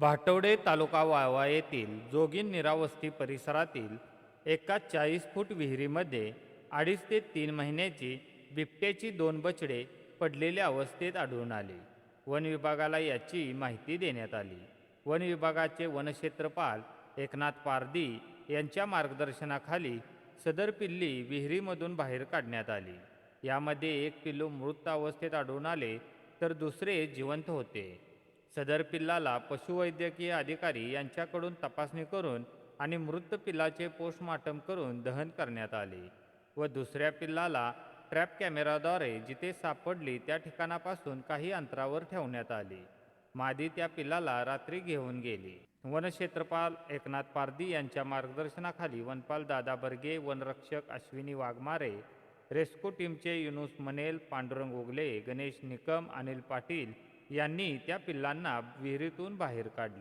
भाटवडे तालुका वाळवा येथील जोगीन निरावस्ती परिसरातील एका चाळीस फूट विहिरीमध्ये अडीच ते तीन महिन्याची बिबट्याची दोन बछडे पडलेल्या अवस्थेत आढळून आले. वन विभागाला याची माहिती देण्यात आली. वन विभागाचे वनक्षेत्रपाल एकनाथ पारदी यांच्या मार्गदर्शनाखाली सदर पिल्ली विहिरीमधून बाहेर काढण्यात आली. यामध्ये एक पिल्लू मृत अवस्थेत आढळून आले तर दुसरे जिवंत होते. सदर पिल्लाला पशुवैद्यकीय अधिकारी यांच्याकडून तपासणी करून आणि मृत पिल्लाचे पोस्टमार्टम करून दहन करण्यात आले व दुसऱ्या पिल्लाला ट्रॅप कॅमेराद्वारे जिथे सापडली त्या ठिकाणापासून काही अंतरावर ठेवण्यात आले. मादी त्या पिल्लाला रात्री घेऊन गेली. वनक्षेत्रपाल एकनाथ पारदी यांच्या मार्गदर्शनाखाली वनपाल दादा बर्गे वनरक्षक अश्विनी वाघमारे रेस्क्यू टीमचे युनुस मनेल पांडुरंग उगले गणेश निकम अनिल पाटील यांनी त्या पिल्लांना विहिरीतून बाहेर काढले.